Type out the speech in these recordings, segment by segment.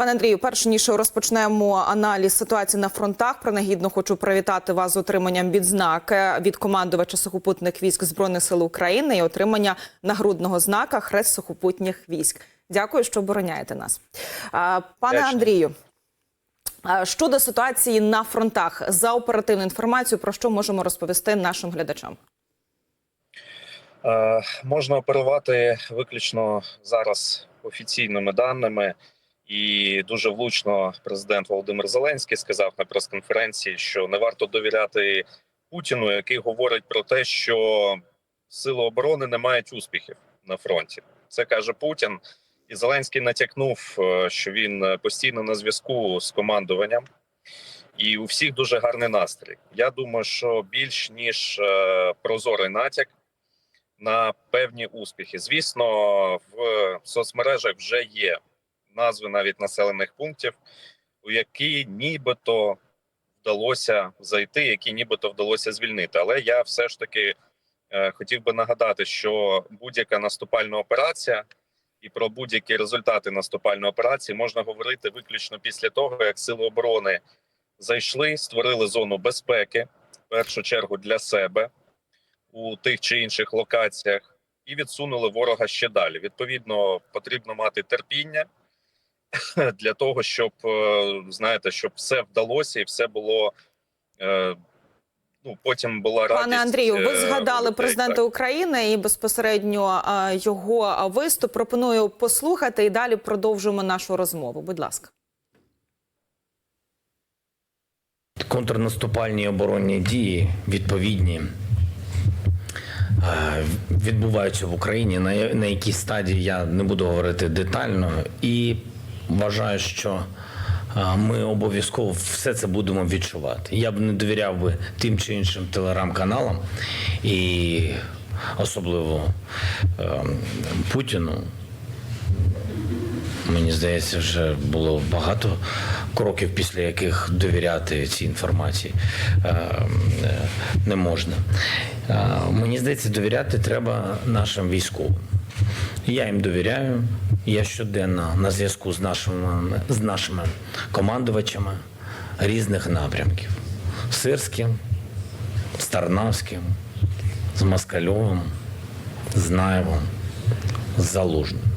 Пане Андрію, перш ніж розпочнемо аналіз ситуації на фронтах, принагідно хочу привітати вас з отриманням відзнаки від командувача сухопутних військ збройних сил України і отримання нагрудного знака Хрест сухопутніх військ. Дякую, що обороняєте нас, пане Вдячний. Андрію. Щодо ситуації на фронтах за оперативну інформацію, про що можемо розповісти нашим глядачам? Е, можна оперувати виключно зараз офіційними даними, і дуже влучно президент Володимир Зеленський сказав на прес-конференції, що не варто довіряти Путіну, який говорить про те, що сили оборони не мають успіхів на фронті. Це каже Путін, і Зеленський натякнув, е, що він постійно на зв'язку з командуванням. І у всіх дуже гарний настрій. Я думаю, що більш ніж е, прозорий натяк на певні успіхи. Звісно, в соцмережах вже є назви навіть населених пунктів, у які нібито вдалося зайти, які нібито вдалося звільнити. Але я все ж таки е, хотів би нагадати, що будь-яка наступальна операція. І про будь-які результати наступальної операції можна говорити виключно після того, як сили оборони зайшли, створили зону безпеки в першу чергу для себе у тих чи інших локаціях, і відсунули ворога ще далі. Відповідно, потрібно мати терпіння для того, щоб е, знаєте, щоб все вдалося і все було. е, Ну, потім була радість. Пане Андрію, ви е, згадали людей, президента так. України і безпосередньо його виступ. Пропоную послухати і далі продовжимо нашу розмову. Будь ласка. контрнаступальні оборонні дії відповідні відбуваються в Україні. На, на якій стадії я не буду говорити детально, і вважаю, що ми обов'язково все це будемо відчувати. Я б не довіряв би тим чи іншим телеграм-каналам і особливо е, Путіну. Мені здається, вже було багато кроків, після яких довіряти цій інформації е, е, не можна. Мені здається, довіряти треба нашим військовим. Я їм довіряю. Я щоденно на зв'язку з нашими, з нашими командувачами різних напрямків: Сирським, з з Москальовим, з Наєвом, з Залужним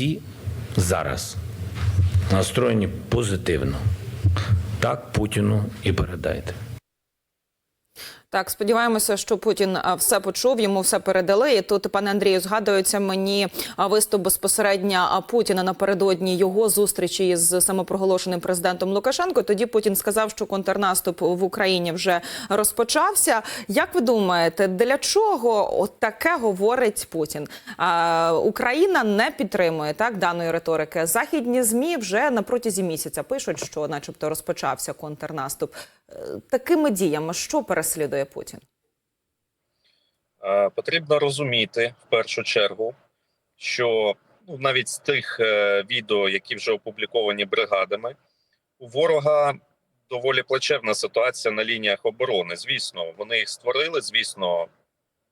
всі зараз настроєні позитивно. Так Путіну і передайте. Так, сподіваємося, що Путін все почув, йому все передали. І тут, пане Андрію, згадується мені виступ безпосередньо Путіна напередодні його зустрічі з самопроголошеним президентом Лукашенко. Тоді Путін сказав, що контрнаступ в Україні вже розпочався. Як ви думаєте, для чого от таке говорить Путін? А, Україна не підтримує так даної риторики. Західні змі вже на протязі місяця пишуть, що, начебто, розпочався контрнаступ. Такими діями що переслідує Путін? Е, Потрібно розуміти в першу чергу, що ну, навіть з тих е, відео, які вже опубліковані бригадами, у ворога доволі плачевна ситуація на лініях оборони. Звісно, вони їх створили. Звісно,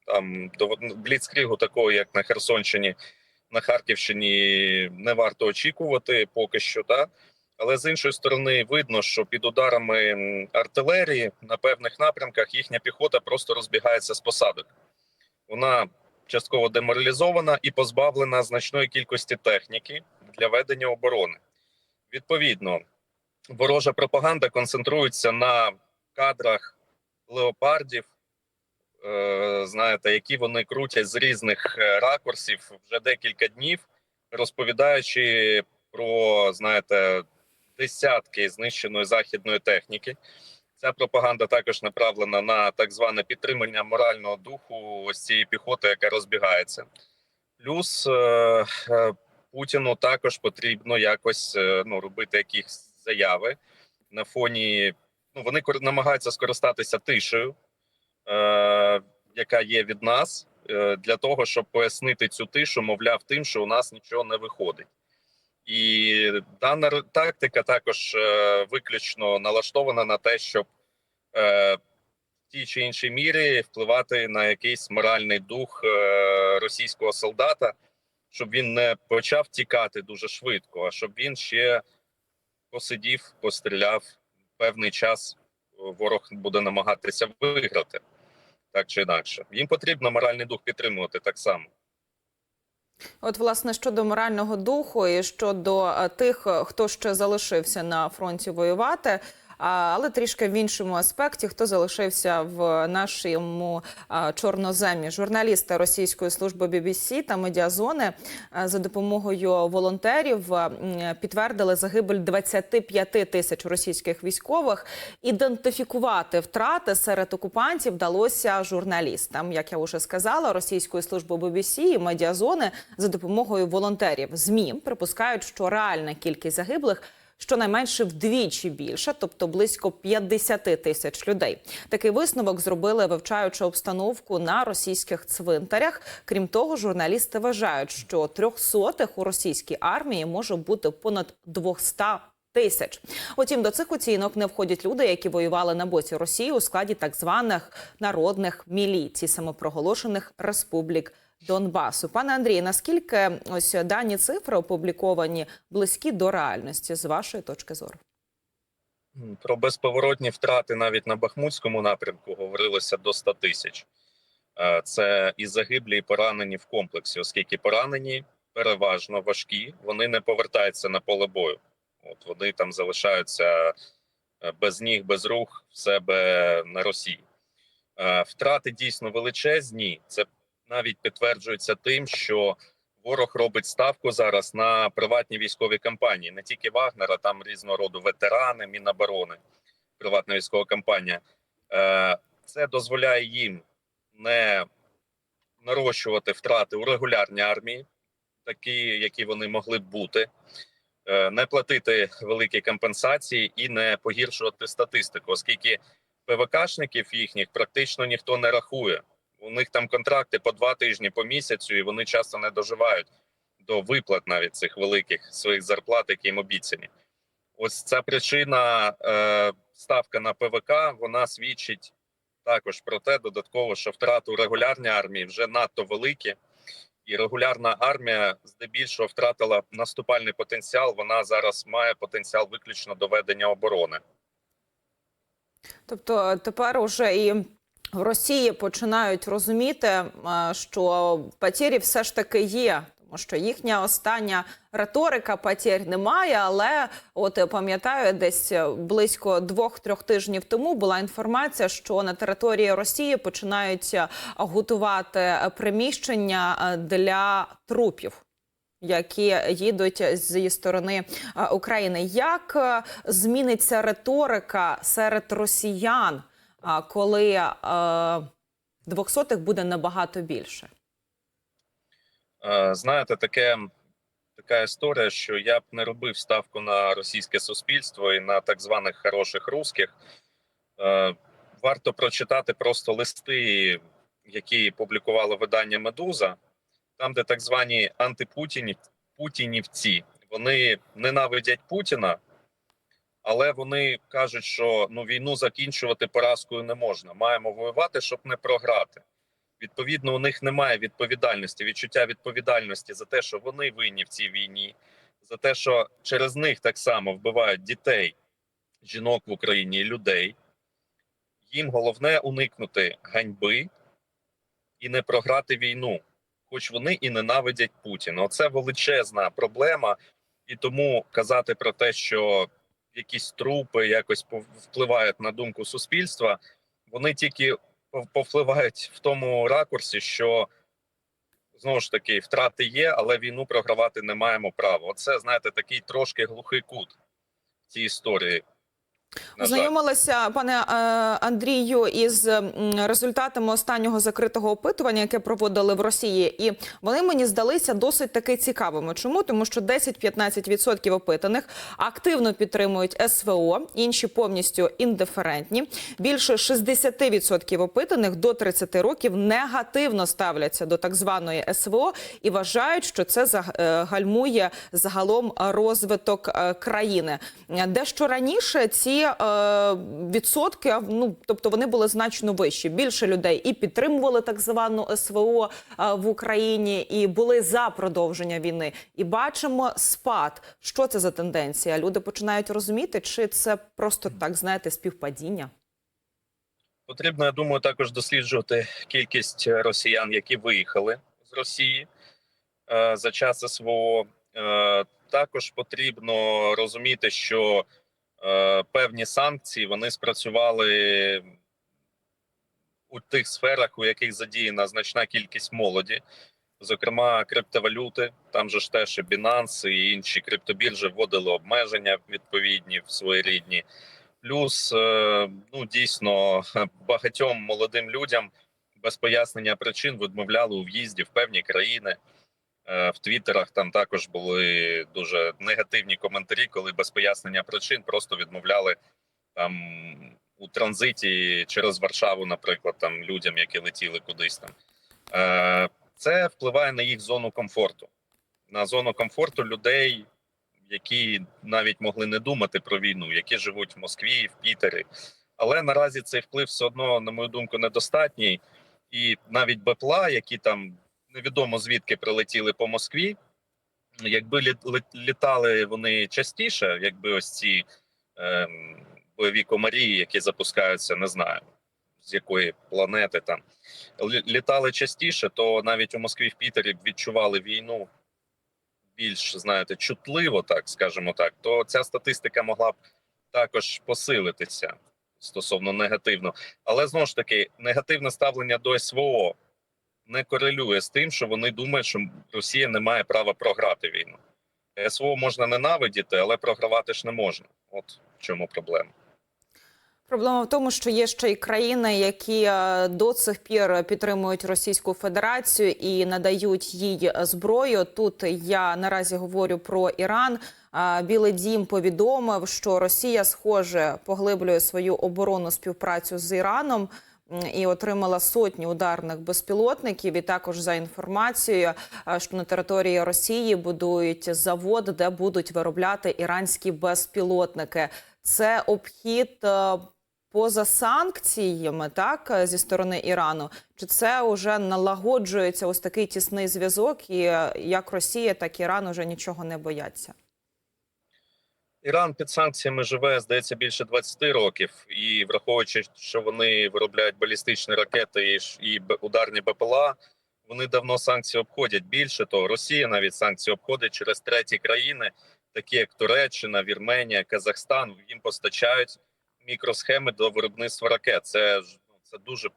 там до бліцкрігу такого, як на Херсонщині, на Харківщині, не варто очікувати поки що. Да? Але з іншої сторони, видно, що під ударами артилерії на певних напрямках їхня піхота просто розбігається з посадок. Вона частково деморалізована і позбавлена значної кількості техніки для ведення оборони. Відповідно, ворожа пропаганда концентрується на кадрах леопардів, е, знаєте, які вони крутять з різних е, ракурсів вже декілька днів, розповідаючи про, знаєте, десятки знищеної західної техніки. Ця пропаганда також направлена на так зване підтримання морального духу ось цієї піхоти, яка розбігається. Плюс е, е, Путіну також потрібно якось е, ну, робити якісь заяви на фоні. Ну вони намагаються скористатися тишею, е, яка є від нас, е, для того, щоб пояснити цю тишу, мовляв, тим, що у нас нічого не виходить. І дана тактика також е, виключно налаштована на те, щоб е, в тій чи іншій мірі впливати на якийсь моральний дух е, російського солдата, щоб він не почав тікати дуже швидко, а щоб він ще посидів, постріляв певний час. Ворог буде намагатися виграти так чи інакше. Їм потрібно моральний дух підтримувати так само. От, власне, щодо морального духу і щодо е, тих, е, хто ще залишився на фронті воювати. Але трішки в іншому аспекті, хто залишився в нашому чорноземі. Журналісти російської служби BBC та медіазони за допомогою волонтерів підтвердили загибель 25 тисяч російських військових. Ідентифікувати втрати серед окупантів вдалося журналістам. Як я вже сказала, російської служби BBC і медіазони за допомогою волонтерів ЗМІ припускають, що реальна кількість загиблих щонайменше вдвічі більше, тобто близько 50 тисяч людей. Такий висновок зробили, вивчаючи обстановку на російських цвинтарях. Крім того, журналісти вважають, що трьохсотих у російській армії може бути понад 200 тисяч. Утім, до цих оцінок не входять люди, які воювали на боці Росії у складі так званих народних міліцій, самопроголошених республік. Донбасу, пане Андрій, наскільки ось дані цифри опубліковані близькі до реальності з вашої точки зору? Про безповоротні втрати навіть на Бахмутському напрямку говорилося до 100 тисяч. Е, Це і загиблі, і поранені в комплексі, оскільки поранені переважно важкі, вони не повертаються на поле бою. От вони там залишаються е, без ніг, без рух в себе на Росії. Е, Втрати дійсно величезні. Це навіть підтверджується тим, що ворог робить ставку зараз на приватні військові компанії, не тільки Вагнера, там різного роду ветерани, Міноборони, приватна військова компанія. Е, Це дозволяє їм не нарощувати втрати у регулярній армії, такі, які вони могли б бути, е, не платити великі компенсації і не погіршувати статистику, оскільки ПВКшників їхніх практично ніхто не рахує. У них там контракти по два тижні, по місяцю, і вони часто не доживають до виплат навіть цих великих своїх зарплат, які їм обіцяні. Ось ця причина е, ставка на ПВК вона свідчить також про те, додатково, що втрати у регулярній армії вже надто великі, і регулярна армія здебільшого втратила наступальний потенціал. Вона зараз має потенціал виключно до ведення оборони. Тобто тепер уже і в Росії починають розуміти, е, що потері все ж таки є. Тому що їхня остання риторика потерь немає. Але от пам'ятаю, десь близько двох-трьох тижнів тому була інформація, що на території Росії починають е, готувати приміщення е, для трупів. Які їдуть зі сторони е, України, як е, зміниться риторика серед росіян, коли е, двохсотих буде набагато більше? Е, Знаєте, таке така історія, що я б не робив ставку на російське суспільство і на так званих хороших русських. Е, Варто прочитати просто листи, які публікувало видання Медуза, там, де так звані антипутіні путінівці, вони ненавидять Путіна, але вони кажуть, що ну війну закінчувати поразкою не можна. Маємо воювати, щоб не програти. Відповідно, у них немає відповідальності, відчуття відповідальності за те, що вони винні в цій війні, за те, що через них так само вбивають дітей, жінок в Україні людей. Їм головне уникнути ганьби і не програти війну, хоч вони і ненавидять Путіна. Оце величезна проблема, і тому казати про те, що якісь трупи якось впливають на думку суспільства, вони тільки пов- повпливають в тому ракурсі, що знову ж таки втрати є, але війну програвати не маємо права. Оце знаєте, такий трошки глухий кут в цій історії. На. Ознайомилася, пане е, Андрію, із результатами останнього закритого опитування, яке проводили в Росії, і вони мені здалися досить таки цікавими. Чому? Тому що 10-15% опитаних активно підтримують СВО, інші повністю індиферентні. Більше 60% опитаних до 30 років негативно ставляться до так званої СВО і вважають, що це е, гальмує загалом розвиток е, країни. Дещо раніше ці ці е, відсотки, ну тобто вони були значно вищі. Більше людей і підтримували так звану СВО е, в Україні, і були за продовження війни. І бачимо спад. Що це за тенденція? Люди починають розуміти, чи це просто так знаєте співпадіння? Потрібно, я думаю, також досліджувати кількість росіян, які виїхали з Росії е, за час СВО. Е, також потрібно розуміти, що певні санкції вони спрацювали у тих сферах, у яких задіяна значна кількість молоді, зокрема криптовалюти. Там же ж теж і Binance, і інші криптобіржі вводили обмеження відповідні в своєрідні. Плюс е, ну дійсно багатьом молодим людям без пояснення причин відмовляли у в'їзді в певні країни. Е, В Твіттерах там також були дуже негативні коментарі, коли без пояснення причин просто відмовляли там у транзиті через Варшаву, наприклад, там людям, які летіли кудись там. Е, Це впливає на їх зону комфорту, на зону комфорту людей, які навіть могли не думати про війну, які живуть в Москві, в Пітері. Але наразі цей вплив все одно, на мою думку, недостатній. І навіть БПЛА, які там невідомо звідки прилетіли по Москві, якби лі- лі- літали вони частіше, якби ось ці ем, бойові комарі, які запускаються, не знаю з якої планети там лі- літали частіше, то навіть у Москві в Пітері б відчували війну більш знаєте, чутливо, так скажемо так, то ця статистика могла б також посилитися стосовно негативно. Але знову ж таки, негативне ставлення до СВО не корелює з тим, що вони думають, що Росія не має права програти війну. СВО можна ненавидіти, але програвати ж не можна. От в чому проблема. Проблема в тому, що є ще й країни, які е, до цих пір підтримують Російську Федерацію і надають їй зброю. Тут я наразі говорю про Іран. А, Білий Дім повідомив, що Росія, схоже, поглиблює свою оборонну співпрацю з Іраном. І отримала сотні ударних безпілотників. І також за інформацією, е, що на території Росії будують завод, де будуть виробляти іранські безпілотники. Це обхід е, поза санкціями, так е, зі сторони Ірану. Чи це вже налагоджується ось такий тісний зв'язок, і як Росія, так і Іран уже нічого не бояться? Іран під санкціями живе, здається, більше 20 років, і враховуючи, що вони виробляють балістичні ракети і, ударні БПЛА, вони давно санкції обходять. Більше того, Росія навіть санкції обходить через треті країни, такі як Туреччина, Вірменія, Казахстан. Їм постачають мікросхеми до виробництва ракет. Це ну, це дуже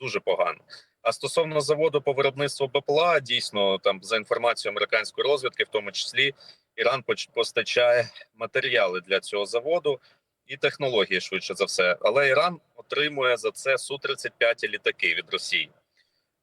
дуже погано. А стосовно заводу по виробництву БПЛА, дійсно там за інформацією американської розвідки, в тому числі Іран постачає матеріали для цього заводу і технології швидше за все. Але Іран отримує за це су 35 літаки від Росії.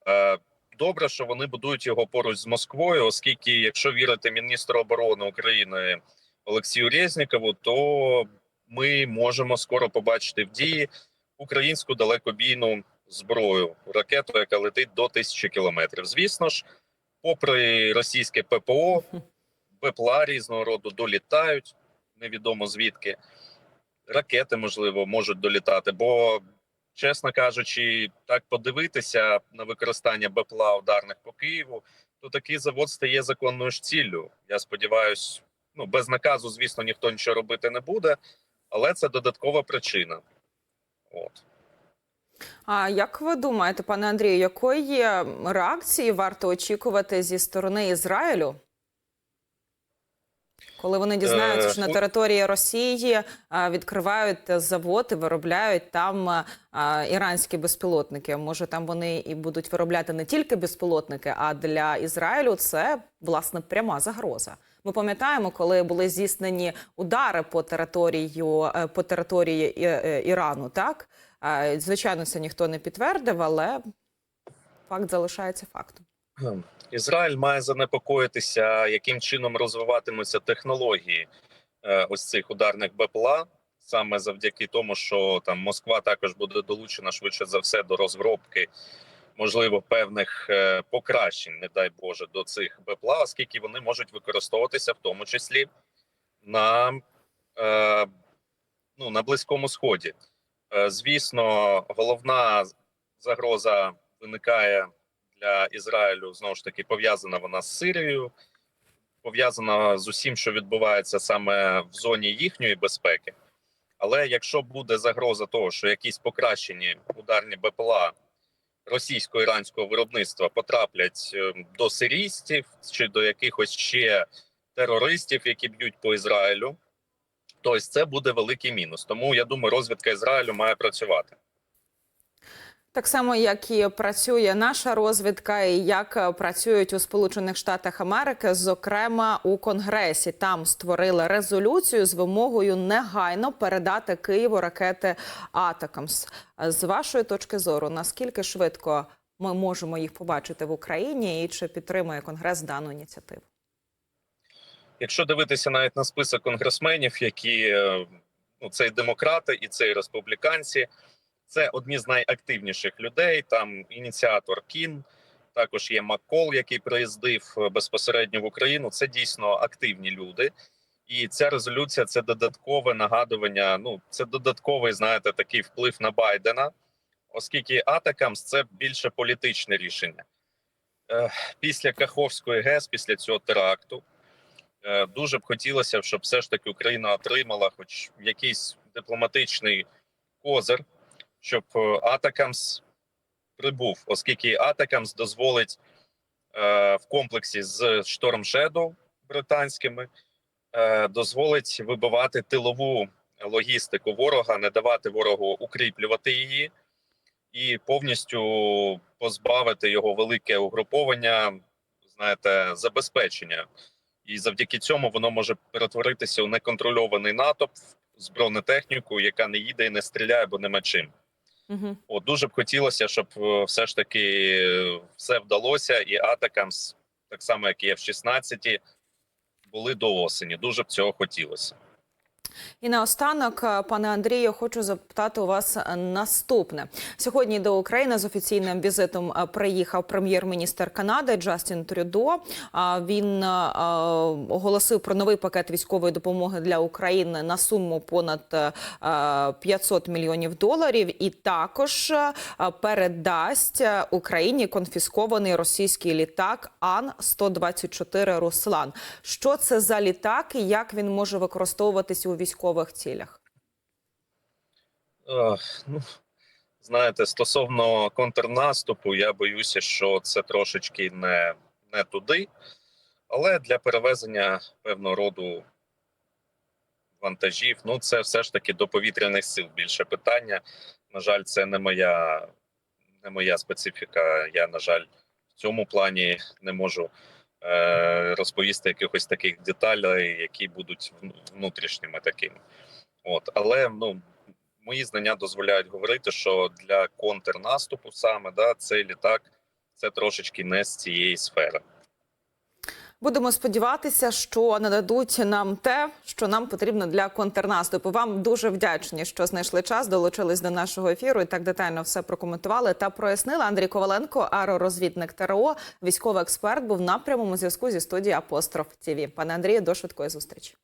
Е, Добре, що вони будують його поруч з Москвою, оскільки, якщо вірити міністру оборони України Олексію Резнікову, то ми можемо скоро побачити в дії українську далекобійну зброю, ракету, яка летить до тисячі кілометрів. Звісно ж, попри російське ППО, БПЛА різного роду долітають, невідомо звідки. Ракети, можливо, можуть долітати. Бо, чесно кажучи, так подивитися на використання БПЛА ударних по Києву, то такий завод стає законною ж ціллю. Я сподіваюся, ну без наказу, звісно, ніхто нічого робити не буде, але це додаткова причина. От. А як ви думаєте, пане Андрію, якої реакції варто очікувати зі сторони Ізраїлю? Коли вони дізнаються, Е, що на території Росії відкривають завод і виробляють там іранські безпілотники. Може, там вони і будуть виробляти не тільки безпілотники, а для Ізраїлю це власне пряма загроза. Ми пам'ятаємо, коли були здійснені удари по територію е, по території е, Ірану. Так Е, звичайно, це ніхто не підтвердив, але факт залишається фактом. Ізраїль має занепокоїтися, яким чином розвиватимуться технології е, ось цих ударних БПЛА, саме завдяки тому, що там Москва також буде долучена швидше за все до розробки, можливо, певних е, покращень, не дай Боже, до цих БПЛА, оскільки вони можуть використовуватися в тому числі на е, ну на близькому сході. Звісно, головна загроза виникає для Ізраїлю знову ж таки пов'язана вона з Сирією, пов'язана з усім, що відбувається саме в зоні їхньої безпеки. Але якщо буде загроза того, що якісь покращені ударні БПЛА російсько-іранського виробництва потраплять е, до сирійців чи до якихось ще терористів, які б'ють по Ізраїлю, то ось це буде великий мінус. Тому я думаю, розвідка Ізраїлю має працювати. Так само, як і працює наша розвідка, і як е, працюють у Сполучених Штатах Америки, зокрема у Конгресі. Там створили резолюцію з вимогою негайно передати Києву ракети Атакамс. З вашої точки зору, наскільки швидко ми можемо їх побачити в Україні, і чи підтримує Конгрес дану ініціативу? Якщо дивитися навіть на список конгресменів, які е, ну це і демократи, і це і республіканці, це одні з найактивніших людей. Там ініціатор Кін, також є Маккол, який приїздив е, безпосередньо в Україну. Це дійсно активні люди. І ця резолюція це додаткове нагадування. Ну це додатковий, знаєте, такий вплив на Байдена, оскільки Атакамс це більше політичне рішення. Е, Після Каховської ГЕС, після цього теракту, е, дуже б хотілося, щоб все ж таки Україна отримала хоч якийсь дипломатичний козир, щоб е, Атакамс прибув, оскільки Атакамс дозволить е, в комплексі з Storm Shadow британськими е, дозволить вибивати тилову логістику ворога, не давати ворогу укріплювати її і повністю позбавити його велике угруповання, знаєте, забезпечення. І завдяки цьому воно може перетворитися у неконтрольований натовп з бронетехніку, яка не їде і не стріляє, бо нема чим. Угу. От дуже б хотілося, щоб е, все ж таки е, все вдалося, і Атакамс, так само як і в 16 були до осені. Дуже б цього хотілося. І наостанок, е, пане Андрію, хочу запитати у вас е, наступне. Сьогодні до України з офіційним візитом е, приїхав прем'єр-міністр Канади Джастін Трюдо. Він оголосив про новий пакет військової допомоги для України на суму понад е, 500 мільйонів доларів, і також передасть Україні конфіскований російський літак Ан 124 Руслан. Що це за літак і як він може використовуватися у військових цілях? Ех, ну, знаєте, стосовно контрнаступу, я боюся, що це трошечки не, не туди, але для перевезення певного роду вантажів, ну це все ж таки до повітряних сил більше питання. На жаль, це не моя, не моя специфіка. Я, на жаль, цьому плані не можу е, розповісти якихось таких деталей, які будуть внутрішніми такими. От, але ну мої знання дозволяють говорити, що для контрнаступу саме да, цей літак це трошечки не з цієї сфери. Будемо сподіватися, що нададуть нам те, що нам потрібно для контрнаступу. Вам дуже вдячні, що знайшли час, долучились до нашого ефіру і так детально все прокоментували та прояснили. Андрій Коваленко, аеророзвідник ТРО, військовий експерт, був на прямому зв'язку зі студії Апостроф ТІВІ. Пане Андрію, до швидкої зустрічі.